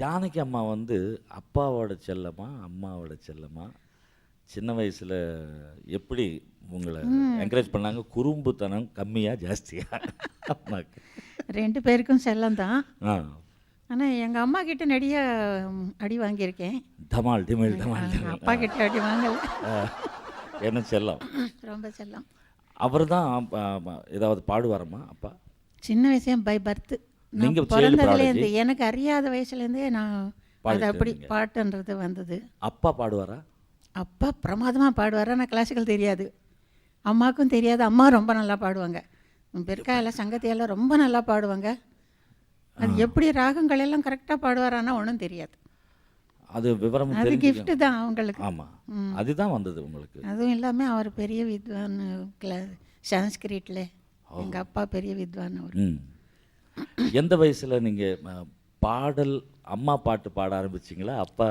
ஜானகி அம்மா வந்து அப்பாவோட செல்லமா அம்மாவோட செல்லமா? சின்ன வயசுல எப்படி உங்களை என்கரேஜ் பண்ணாங்க? குறும்புத்தனம் கம்மியா ஜாஸ்தியா? அம்மாக்கு. ரெண்டு பேருக்கும் செல்லம் தான். ஆனால் எங்கள் அம்மா கிட்ட நிறைய அடி வாங்கியிருக்கேன். தமால் டிமில் தமால். அப்பா கிட்ட அடி வாங்கல. என்ன செல்லம்? ரொம்ப செல்லம். அவர் தான் ஏதாவது பாடுவாரம்மா அப்பா? சின்ன வயசுல பை பர்த் நீங்க நான் child பிறந்ததுலேருந்து? எனக்கு அறியாத வயசுலேருந்தே நான் அது அப்படி. பாட்டுன்றது வந்தது. அப்பா பாடுவாரா? அப்பா பிரமாதமாக பாடுவார்? ஆனால் கிளாசிக்கல் தெரியாது. அம்மாவுக்கும் தெரியாது. அம்மா ரொம்ப நல்லா பாடுவாங்க. பிற்கால சங்கத்தியெல்லாம் ரொம்ப நல்லா பாடுவாங்க. அது எப்படி ராகங்கள் எல்லாம் கரெக்டாக பாடுவாரான்னா ஒன்றும் தெரியாது. அது விவரம் அது gift தான் அவங்களுக்கு. ஆமா. அதுதான் வந்தது உங்களுக்கு. அதுவும் இல்லாமல் அவர் பெரிய வித்வான் கிளா சான்ஸ்கிரிட்டில் எங்கள் அப்பா பெரிய வித்வான் அவர். எந்த வயசுல நீங்க அ, பாடல் அம்மா பாட்டு பாட ஆரம்பிச்சீங்களா? அப்பா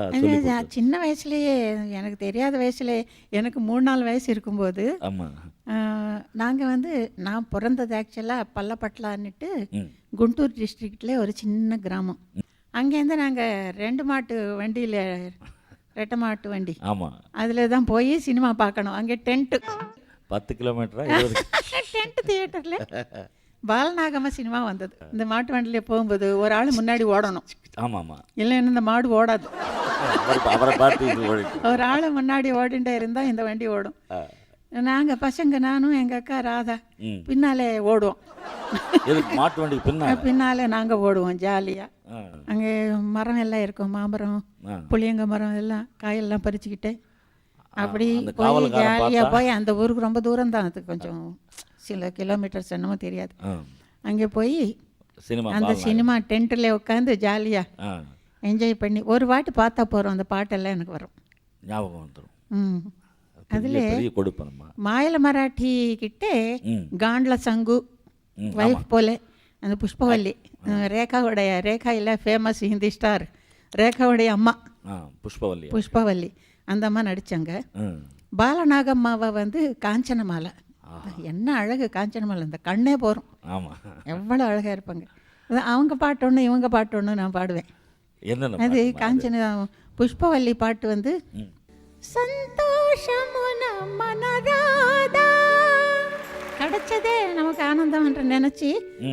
சின்ன வயசுலேயே எனக்கு தெரியாத வயசுல எனக்கு மூணு நாலு வயசு இருக்கும்போது ஆமா. நாங்கள் வந்து நான் பிறந்தது ஆக்சுவலாக பல்லப்பட்டலான்னுட்டு குண்டூர் டிஸ்ட்ரிக்ட்ல ஒரு சின்ன கிராமம். அங்கேருந்து நாங்கள் ரெண்டு மாட்டு வண்டியில் ரெட்டை மாட்டு வண்டி. ஆமா. அதில் தான் போய் சினிமா பார்க்கணும். அங்கே டென்ட்டு பத்து கிலோமீட்டரா? டென்ட் தியேட்டரில். பாலநாகம சினிமா வந்தது. இந்த மாட்டு வண்டியில் போகும்போது ஒரு ஆள் முன்னாடி ஓடணும். ஆமா ஆமா இல்லைன்னா இந்த மாடு ஓடாது. அவர் பார்த்து ஒரு ஆள் முன்னாடி ஓடிண்டே இருந்தால் இந்த வண்டி ஓடும். நாங்கள் பசங்க நானும் எங்கள் அக்கா ராதா பின்னாலே ஓடுவோம். மாட்டு பின்னா? பின்னாலே நாங்கள் ஓடுவோம் ஜாலியாக அங்கே மரம் எல்லாம் இருக்கும் மாமரம். புளியங்க மரம் எல்லாம் காயெல்லாம் பறிச்சுக்கிட்டு அப்படி போய் ஜாலியாக? போய் அந்த ஊருக்கு ரொம்ப தூரம் தான் அது கொஞ்சம். சில கிலோமீட்டர்ஸ் என்னமோ தெரியாது. அங்கே போய் சினிமா அந்த. சினிமா டென்ட்டில் உட்காந்து ஜாலியாக என்ஜாய் பண்ணி ஒரு வாட்டி பார்த்தா போகிறோம் அந்த பாட்டெல்லாம் எனக்கு வரும். ஞாபகம் வந்துடும் ம். பெரிய கொடுப்பனம்மா மாயல மராட்டி கிட்டே காண்ட்ல சங்கு வைஃப் போல அந்த புஷ்பவல்லி ரேகாவுடைய ரேகா இல்லை ஃபேமஸ் ஹிந்தி ஸ்டார் ரேகாவுடைய அம்மா. புஷ்பவல்லி. புஷ்பவல்லி. அந்த அம்மா நடித்தாங்க பாலநாகம்மாவை வந்து காஞ்சனமாலை. என்ன அழகு காஞ்சனமாலை இந்த கண்ணே போகிறோம் ஆமா. எவ்வளோ அழகாக இருப்பாங்க. அவங்க பாட்டு ஒன்று இவங்க பாட்டு ஒன்று நான் பாடுவேன். அது? காஞ்சன புஷ்பவல்லி பாட்டு வந்து ம். சந்தோஷமுன மனராதா கிடைச்சதே நமக்கு ஆனந்தம் என்று நினைச்சு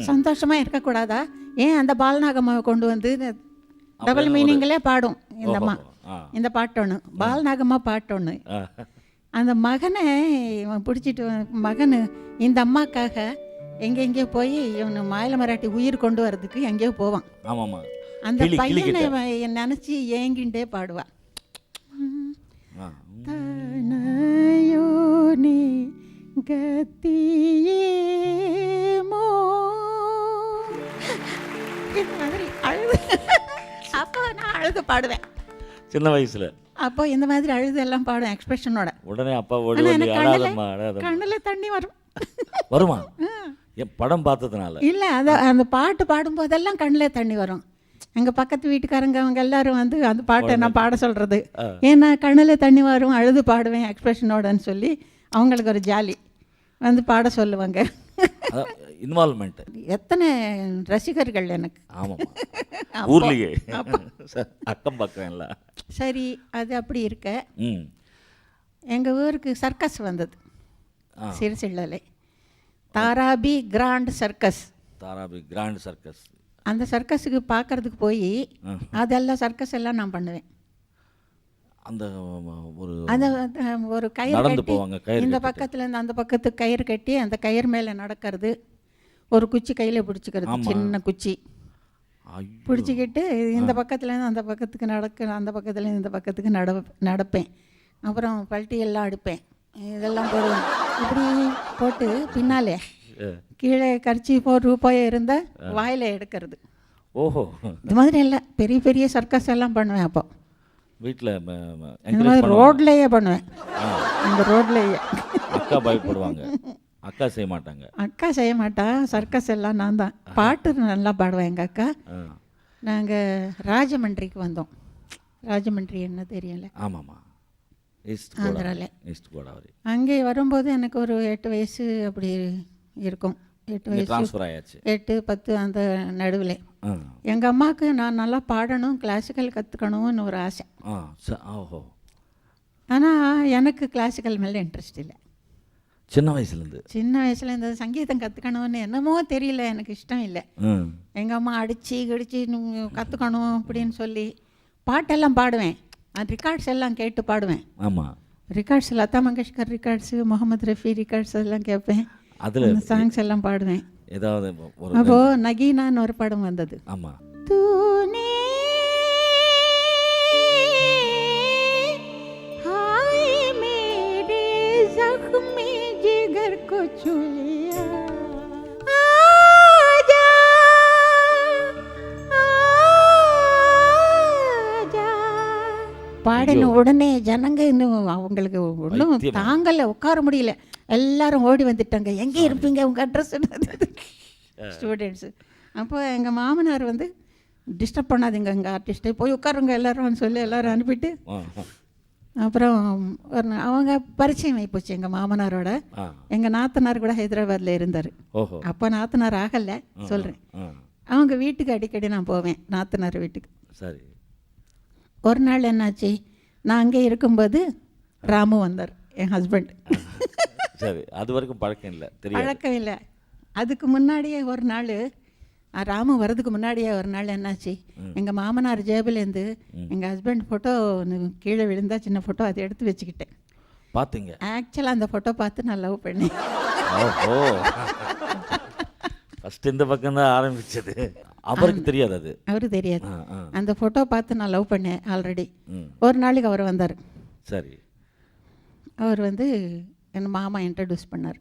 சந்தோஷமா இருக்கக்கூடாதா? ஏன் அந்த பால்நாகம்மாவை கொண்டு வந்து டபுள் மீனிங்லே பாடும் இந்த அம்மா. ஆ. இந்த பாட்டு ஒன்று பால்நாகம்மா பாட்டு ஒன்று. அந்த மகனை இவன் பிடிச்சிட்டு மகனு இந்த அம்மாக்காக எங்கெங்கேயோ போய் இவனு மாயில மராட்டி உயிர் கொண்டு வர்றதுக்கு எங்கேயோ போவான். ஆமாம்மா அந்த பையனை. இவன் நினச்சி ஏங்கிண்டே பாடுவான். தனயோனி கத்தியேமோ? இந்த மாதிரி அழுது. அப்போ நான் அழுது பாடுவேன். சின்ன வயசுல. அப்போ இந்த மாதிரி அழுது எல்லாம் பாடுவேன் எக்ஸ்பிரஷனோட உடனே அப்பா ஓடி கண்ணில் தண்ணி வரும். வருமா? படம் பார்த்ததுனால. இல்லை அதை அந்த பாட்டு பாடும்போதெல்லாம் கண்ணில் தண்ணி வரும். எங்கள் பக்கத்து வீட்டுக்காரங்க அவங்க எல்லாரும் வந்து அந்த பாட்டை நான் பாட சொல்கிறது ஏன்னா கண்ணில் தண்ணி வரும் அழுது பாடுவேன் எக்ஸ்பிரஷனோடன்னு சொல்லி அவங்களுக்கு ஒரு ஜாலி. வந்து பாட சொல்லுவாங்க. இன்வால்மெண்ட் எத்தனை ரசிகர்கள் எனக்கு? ஆமாம்மா. ஊர்லயே. அக்கம் பக்கம் எல்லாம். சரி அது அப்படி இருக்க. எங்கள் ஊருக்கு சர்க்கஸ் வந்தது. சிறுசிள்ளலை. தாராபி கிராண்ட் சர்க்கஸ். தாராபி கிராண்ட் சர்க்கஸ். அந்த சர்க்கஸுக்கு பார்க்கறதுக்கு போய். அதெல்லாம் சர்க்கஸ் எல்லாம் நான் பண்ணுவேன். அந்த ஒரு அந்த ஒரு கயிறு நடந்து கட்டி போவாங்க, கயிறு இந்த கட்டிட்டு. பக்கத்துல இருந்து அந்த பக்கத்துக்கு கயிறு கட்டி அந்த கயிறு மேலே நடக்கிறது. ஒரு குச்சி கையில் பிடிச்சிக்கிறது சின்ன குச்சி. பிடிச்சிக்கிட்டு இந்த பக்கத்துலேருந்து அந்த பக்கத்துக்கு நடக்க அந்த பக்கத்துலேருந்து இந்த பக்கத்துக்கு நட நடப்பேன். அப்புறம் பல்ட்டி எல்லாம் அடுப்பேன். இதெல்லாம் போடுவேன் இப்படி போட்டு பின்னாலே. கீழே கரிச்சி போ ரூபாய் இருந்தால் வாயில் எடுக்கிறது. ஓஹோ. இது மாதிரி எல்லாம் பெரிய பெரிய சர்க்கஸ் எல்லாம் பண்ணுவேன் அப்போ. வீட்டில் இந்த ரோட்லேயே பண்ணுவேன். அந்த ரோட்லேயே. அக்கா பயப்படுவாங்க. அக்கா செய்ய மாட்டாங்க. அக்கா செய்ய மாட்டா. சர்க்கஸ் எல்லாம் நான் தான். பாட்டு நல்லா பாடுவேன் எங்கள் அக்கா. நாங்கள் ராஜமன்றிக்கு வந்தோம். ராஜமன்றி என்ன தெரியல ஆமாம்மா. ஆந்திரால. ஈஸ்ட் கோடாவரி அங்கே வரும்போது எனக்கு ஒரு எட்டு வயசு அப்படி இருக்கும். எட்டு வயசு எட்டு பத்து அந்த நடுவில். எங்கள் அம்மாவுக்கு நான் நல்லா பாடணும் கிளாசிக்கல் கற்றுக்கணும்னு ஒரு ஆசை. ஓஹோ. ஆனால் எனக்கு கிளாசிக்கல் மேலே இன்ட்ரெஸ்ட் இல்லை. சின்ன வயசுலேருந்து? சின்ன வயசில் இந்த சங்கீதம் கற்றுக்கணும்னு என்னமோ தெரியல எனக்கு இஷ்டம் இல்லை. எங்கள் அம்மா அடித்து கிடிச்சு கற்றுக்கணும் அப்படின்னு சொல்லி பாட்டெல்லாம் பாடுவேன். அந்த ரெக்கார்ட்ஸ் எல்லாம் கேட்டு பாடுவேன். ஆமாம் records Lata Mangeshkar records Mohammed Rafi records எல்லாம் கேட்பேன் அதில் சாங்ஸ் எல்லாம் பாடுவேன். ஏதாவது அப்போ நகீனான்னு ஒரு படம் வந்தது. ஆமா. தூனே பாடின உடனே ஜனங்க இன்னும் அவங்களுக்கு ஒன்றும் தாங்கல உட்கார முடியல. எல்லாரும் ஓடி வந்துட்டாங்க. எங்கே இருப்பீங்க? உங்கள் அட்ரஸ் ஸ்டூடெண்ட்ஸு அப்போ எங்கள் மாமனார் வந்து டிஸ்டர்ப் பண்ணாதீங்க எங்கள் ஆர்டிஸ்ட்டை போய் உட்காருங்க எல்லாரும். சொல்லி எல்லாரும் அனுப்பிட்டு. அப்புறம் ஒரு அவங்க பரிச்சயம் ஆகிப்போச்சு எங்கள் மாமனாரோட. எங்கள் நாத்தனார் கூட ஹைதராபாத்தில் இருந்தார். அப்போ நாத்தனார் ஆகலை. சொல்கிறேன் அவங்க வீட்டுக்கு அடிக்கடி நான் போவேன் நாத்தனார் வீட்டுக்கு. சரி. ஒரு நாள் என்னாச்சு? நான் அங்கே இருக்கும்போது ராமு வந்தார் என் ஹஸ்பண்ட் சரி அது வரைக்கும் பழக்கம் இல்லை பழக்கம் இல்லை. அதுக்கு முன்னாடியே ஒரு நாள் ராமு வர்றதுக்கு முன்னாடியே ஒரு நாள் என்னாச்சு எங்கள் மாமனார் ஜேபிலேருந்து எங்கள் ஹஸ்பண்ட் ஃபோட்டோ கீழே விழுந்தா சின்ன ஃபோட்டோ அதை எடுத்து வச்சுக்கிட்டேன். பார்த்தீங்க ஆக்சுவலாக அந்த ஃபோட்டோ பார்த்து நான் லவ் பண்ணேன். ஓஹோ. ஃபர்ஸ்ட் இந்த பக்கம் தான் ஆரம்பிச்சது. அவருக்கு தெரியாது அது? அவரு தெரியாது. அந்த ஃபோட்டோ பார்த்து நான் லவ் பண்ணேன் ஆல்ரெடி ஒரு நாளைக்கு அவர் வந்தார். சரி. அவர் வந்து என் மாமா இன்ட்ரடியூஸ் பண்ணார்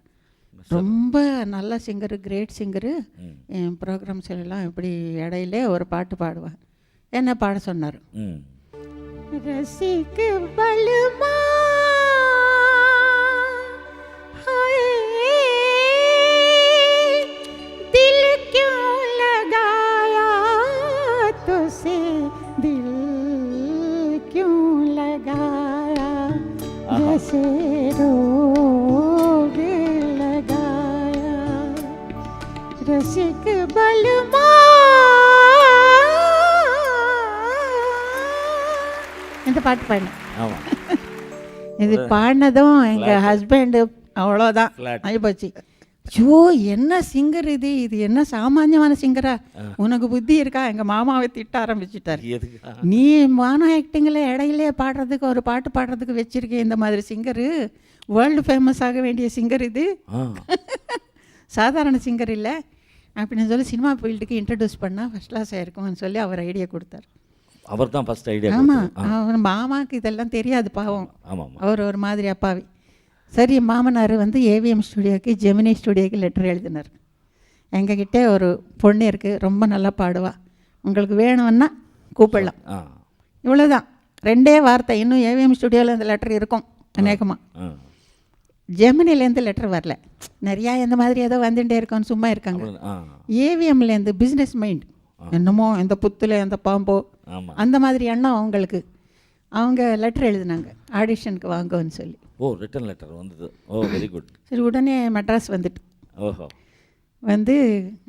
ரொம்ப நல்ல சிங்கரு கிரேட் சிங்கரு ம் என் ப்ரோக்ராம்ஸ் எல்லாம் இப்படி இடையில ஒரு பாட்டு பாடுவார் என்ன பாட சொன்னார் ம் रसिक बलमा हाय दिल क्यों लगाया तुसे दिल क्यों लगाया जैसे रोग இந்த பாட்டு பாடினேன் இது பாடினதும் எங்கள் ஹஸ்பண்டு அவ்வளோதான் ஆகிப்போச்சு ஐயோ என்ன சிங்கர் இது? இது என்ன சாமானியமான சிங்கரா உனக்கு புத்தி இருக்கா? எங்கள் மாமாவை திட்ட ஆரம்பிச்சிட்டார். நீ மானோ ஆக்டிங்கில் இடையிலே பாடுறதுக்கு ஒரு பாட்டு பாடுறதுக்கு வச்சிருக்கேன் இந்த மாதிரி சிங்கரு வேர்ல்டு ஃபேமஸ் ஆக வேண்டிய சிங்கர் இது. சாதாரண சிங்கர் இல்லை. அப்படின்னு சொல்லி சினிமா ஃபீல்டுக்கு இன்ட்ரடியூஸ் பண்ணால் ஃபஸ்ட் கிளாஸ் ஆயிருக்கும்னு சொல்லி அவர் ஐடியா கொடுத்தார். அவர் தான் ஃபர்ஸ்ட் ஐடியா ஆமாம் அவர் மாமாவுக்கு இதெல்லாம் தெரியாது பாவம். ஆமாம் அவர் ஒரு மாதிரி அப்பாவி. சரி மாமனார் வந்து ஏவிஎம் ஸ்டுடியோக்கு ஜெமினி ஸ்டுடியோக்கு லெட்டர் எழுதினார். எங்ககிட்ட ஒரு பொண்ணு இருக்குது ரொம்ப நல்லா பாடுவா. உங்களுக்கு வேணும்னா கூப்பிடலாம். இவ்வளோதான் ரெண்டே வார்த்தை. இன்னும் ஏவிஎம் ஸ்டுடியோவில் இந்த லெட்டர் இருக்கும். அநேகமாக ஜெமினிலேருந்து லெட்டர் வரல. நிறையா இந்த மாதிரி ஏதோ வந்துட்டே இருக்கோன்னு சும்மா இருக்காங்க. ஏவிஎம்லேருந்து பிஸ்னஸ் மைண்ட் என்னமோ எந்த புத்துல எந்த பாம்போ. அந்த மாதிரி எண்ணம் அவங்களுக்கு. அவங்க லெட்டர் எழுதினாங்க. ஆடிஷனுக்கு வாங்கன்னு சொல்லி. ஓ ரிட்டன் லெட்டர் வந்தது. ஓ வெரி குட் சரி உடனே மெட்ராஸ் வந்துட்டு. ஓஹோ. வந்து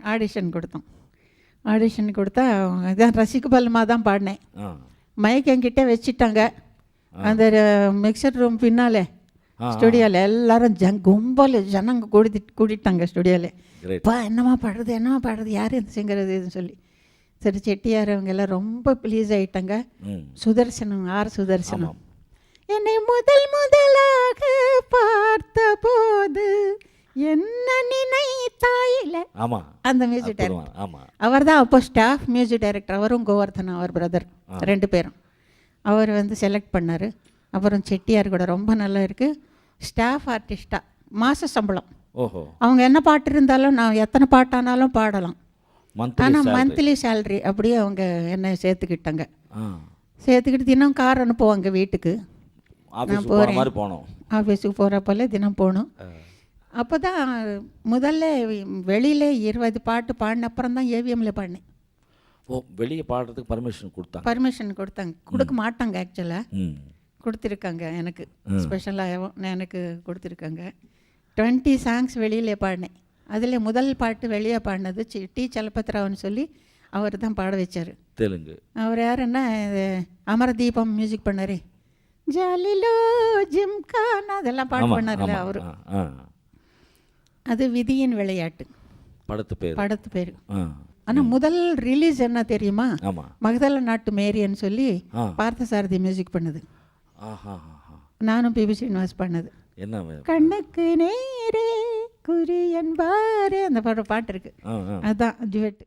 ஆடிஷன் கொடுத்தோம். ஆடிஷன் கொடுத்தா இதான் ரசிக்கு பல்மா தான் பாடினேன். மைக் என்கிட்ட வச்சுட்டாங்க. அந்த மிக்சர் ரூம் பின்னாலே ஸ்டுடியோவில் எல்லாரும் ஜங் கும்பல் ஜனங்க கூடி கூட்டிட்டாங்க ஸ்டுடியோவில் கிரேட் பா என்னம்மா பாடுறது என்னம்மா பாடுறது யார் இந்த சிங்கர் இதுன்னு சொல்லி. சரி செட்டியார் அவங்க எல்லாம் ரொம்ப ப்ளீஸ் ஆயிட்டாங்க. சுதர்சனம் ஆர் சுதர்சனம். என்னை முதல் முதலாக பார்த்த போது என்ன நினைத்தாயில? அந்த மியூசிக் டைரக்டர் அவர் தான் அப்போ ஸ்டாஃப் மியூசிக் டைரக்டர் அவரும் கோவர்தன் அவர் பிரதர் ரெண்டு பேரும். அவர் வந்து செலக்ட் பண்ணார். அப்புறம் செட்டியார் கூட ரொம்ப நல்லா இருக்குது ஸ்டாஃப் ஆர்டிஸ்டாக மாத சம்பளம். ஓஹோ. அவங்க என்ன பாட்டு இருந்தாலும் நான் எத்தனை பாட்டானாலும் பாடலாம். ஆனால் மந்த்லி சேலரி அப்படியே அவங்க என்னை சேர்த்துக்கிட்டாங்க. சேர்த்துக்கிட்டு தினம் கார் அனுப்புவாங்க வீட்டுக்கு. ஆஃபீஸ் போகிற மாதிரி போனோம் ஆஃபீஸுக்கு போகிறப்பல தினம் போகணும். அப்போ தான் முதல்ல வெளியில் இருபது பாட்டு பாடின அப்புறம் தான் ஏவிஎம்மில் பாடினேன். ஓ வெளியே பாடுறதுக்கு பர்மிஷன் கொடுத்தாங்க. பர்மிஷன் கொடுத்தாங்க. கொடுக்க மாட்டாங்க ஆக்சுவலாக கொடுத்துருக்காங்க எனக்கு. ஸ்பெஷலாக எனக்கு கொடுத்துருக்காங்க. டுவெண்ட்டி சாங்ஸ் வெளியிலே பாடினேன். அதில் முதல் பாட்டு வெளியே பாடினது சி டி. சலபத்ராவ்னு சொல்லி அவர் தான் பாட வச்சார். தெலுங்கு. அவர் யாருன்னா அமரதீபம் மியூசிக் பண்ணாரு. ஜாலிலோ ஜிம்கான் அதெல்லாம் பாட்டு பண்ணார்ல அவர். அது விதியின் விளையாட்டு. படத்து பேர். படத்து பேர். ஆனால் முதல் ரிலீஸ் என்ன தெரியுமா? மகதல நாட்டு மேரியன்னு சொல்லி. பார்த்தசாரதி மியூசிக் பண்ணுது. நானும் பிபி ஸ்ரீனிவாஸ் பண்ணது. என்ன கண்ணுக்கு நேரே குறியன் பாரே அந்த பாட்டு பாட்டு இருக்கு. அதுதான் ஜுவெட்